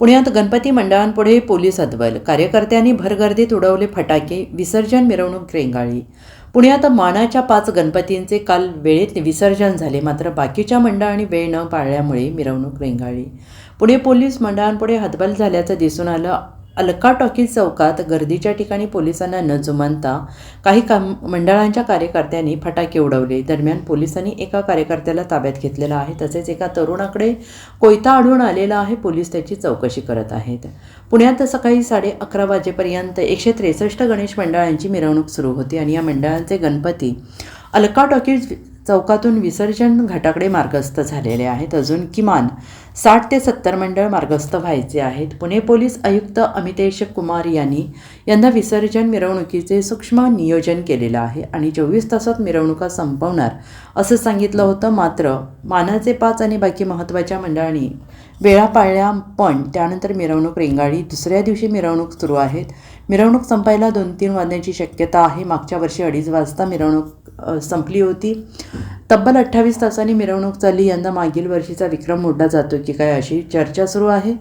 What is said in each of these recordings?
पुण्यात गणपती मंडळांपुढे पोलीस अद्वल. कार्यकर्त्यांनी भरगर्दीत उडवले फटाके विसर्जन मिरवणूक रेंगाळली. पुण्यात मानाच्या पाच गणपतींचे काल वेळेत विसर्जन झाले मात्र बाकीच्या मंडळांनी वेळ न पाळल्यामुळे मिरवणूक रेंगाळली. पुणे पोलीस मंडळांपुढे हतबल झाल्याचं दिसून आलं. अलका टॉकीज चौकात गर्दीच्या ठिकाणी पोलिसांना न जुमानता काही काम मंडळांच्या कार्यकर्त्यांनी फटाके उडवले. दरम्यान पोलिसांनी एका कार्यकर्त्याला ताब्यात घेतलेला आहे. तसेच एका तरुणाकडे कोयता आढळून आलेला आहे. पोलीस त्याची चौकशी करत आहेत. पुण्यात सकाळी साडे अकरा वाजेपर्यंत एकशे त्रेसष्ट गणेश मंडळांची मिरवणूक सुरू होती आणि या मंडळांचे गणपती अलका टॉकीज चौकातून विसर्जन घाटाकडे मार्गस्थ झालेले आहेत. अजून किमान साठ ते सत्तर मंडळ मार्गस्थ व्हायचे आहेत. पुणे पोलीस आयुक्त अमितेश कुमार यांनी यंदा विसर्जन मिरवणुकीचे सूक्ष्म नियोजन केलेलं आहे आणि चोवीस तासात मिरवणुका संपवणार असं सांगितलं होतं. मात्र मानाचे पाच आणि बाकी महत्त्वाच्या मंडळांनी वेळा पाळल्या पण त्यानंतर मिरवणूक रेंगाळी दुसऱ्या दिवशी मिरवणूक सुरू आहेत. मिरवणूक संपायला दोन तीन वाजण्याची शक्यता आहे. मागच्या वर्षी अडीच वाजता मिरवणूक संपली होती. तब्बल अठ्ठावीस तासांनी मिरवणूक चालली. यंदा मागील वर्षीचा विक्रम मोडला जातो की काय अशी चर्चा सुरू आहे.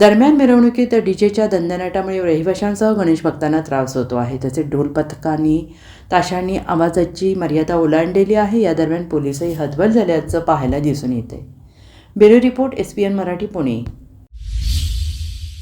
दरम्यान मिरवणुकीत डीजेच्या दंदनाटामुळे रहिवाशांसह गणेश भक्तांना त्रास होतो आहे. तसेच ढोल पथकांनी ताशांनी आवाजाची मर्यादा ओलांडलेली आहे. या दरम्यान पोलिसही हतबल झाल्याचं पाहायला दिसून येते. Bureau report S P N Marathi Pune.